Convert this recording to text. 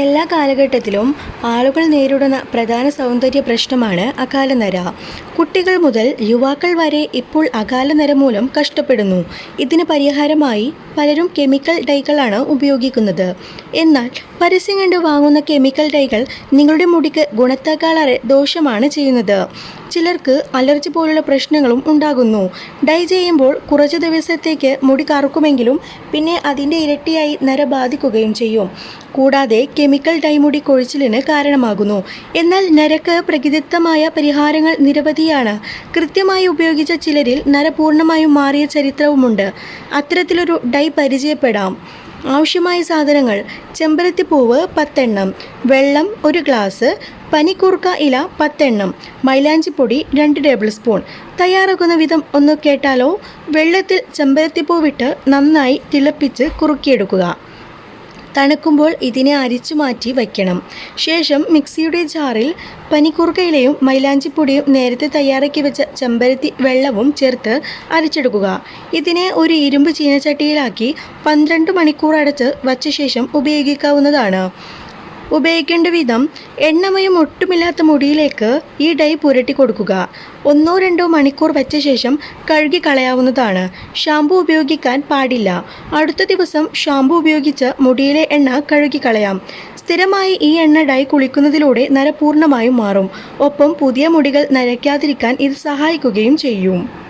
എല്ലാ കാലഘട്ടത്തിലും ആളുകൾ നേരിടുന്ന പ്രധാന സൗന്ദര്യ പ്രശ്നമാണ് അകാലനര കുട്ടികൾ മുതൽ യുവാക്കൾ വരെ ഇപ്പോൾ അകാലനര മൂലം കഷ്ടപ്പെടുന്നു. ഇതിന് പരിഹാരമായി പലരും കെമിക്കൽ ഡൈകളാണ് ഉപയോഗിക്കുന്നത്. എന്നാൽ പരസ്യം കണ്ട് വാങ്ങുന്ന കെമിക്കൽ ഡൈകൾ നിങ്ങളുടെ മുടിക്ക് ഗുണത്തേക്കാളേറെ ദോഷമാണ് ചെയ്യുന്നത്. ചിലർക്ക് അലർജി പോലുള്ള പ്രശ്നങ്ങളും ഉണ്ടാകുന്നു. ഡൈ ചെയ്യുമ്പോൾ കുറച്ച് ദിവസത്തേക്ക് മുടി കറുക്കുമെങ്കിലും പിന്നെ അതിന്റെ ഇരട്ടിയായി നര ബാധിക്കുകയും ചെയ്യും. കൂടാതെ കെമിക്കൽ ഡൈമുടി കൊഴിച്ചിലിന് കാരണമാകുന്നു. എന്നാൽ നരക്ക് പ്രകൃതിദത്തമായ പരിഹാരങ്ങൾ നിരവധിയാണ്. കൃത്യമായി ഉപയോഗിച്ച ചിലരിൽ നര പൂർണമായും മാറിയ ചരിത്രവുമുണ്ട്. അത്തരത്തിലൊരു ഡൈ പരിചയപ്പെടാം. ആവശ്യമായ സാധനങ്ങൾ ചെമ്പരത്തിപ്പൂവ് പത്തെണ്ണം വെള്ളം ഒരു ഗ്ലാസ് പനിക്കൂർക്ക ഇല പത്തെണ്ണം മൈലാഞ്ചിപ്പൊടി രണ്ട് ടേബിൾ സ്പൂൺ. തയ്യാറാക്കുന്ന വിധം ഒന്ന് കേട്ടാലോ? വെള്ളത്തിൽ ചെമ്പരത്തിപ്പൂവിട്ട് നന്നായി തിളപ്പിച്ച് കുറുക്കിയെടുക്കുക. തണുക്കുമ്പോൾ ഇതിനെ അരിച്ചു മാറ്റി വയ്ക്കണം. ശേഷം മിക്സിയുടെ ജാറിൽ പനിക്കൂർക്കയിലയും മൈലാഞ്ചിപ്പൊടിയും നേരത്തെ തയ്യാറാക്കി വെച്ച ചെമ്പരത്തി വെള്ളവും ചേർത്ത് അരച്ചെടുക്കുക. ഇതിനെ ഒരു ഇരുമ്പ് ചീനച്ചട്ടിയിലാക്കി പന്ത്രണ്ട് മണിക്കൂർ അടച്ച് വച്ച ശേഷം ഉപയോഗിക്കാവുന്നതാണ്. ഉപയോഗിക്കേണ്ട വിധം എണ്ണമയം ഒട്ടുമില്ലാത്ത മുടിയിലേക്ക് ഈ ഡൈ പുരട്ടി കൊടുക്കുക. ഒന്നോ രണ്ടോ മണിക്കൂർ വെച്ച ശേഷം കഴുകി കളയാവുന്നതാണ്. ഷാമ്പു ഉപയോഗിക്കാൻ പാടില്ല. അടുത്ത ദിവസം ഷാമ്പു ഉപയോഗിച്ച് മുടിയിലെ എണ്ണ കഴുകി കളയാം. സ്ഥിരമായി ഈ എണ്ണ ഡൈ കുളിക്കുന്നതിലൂടെ നര പൂർണമായും മാറും. ഒപ്പം പുതിയ മുടികൾ നരയ്ക്കാതിരിക്കാൻ ഇത് സഹായിക്കുകയും ചെയ്യും.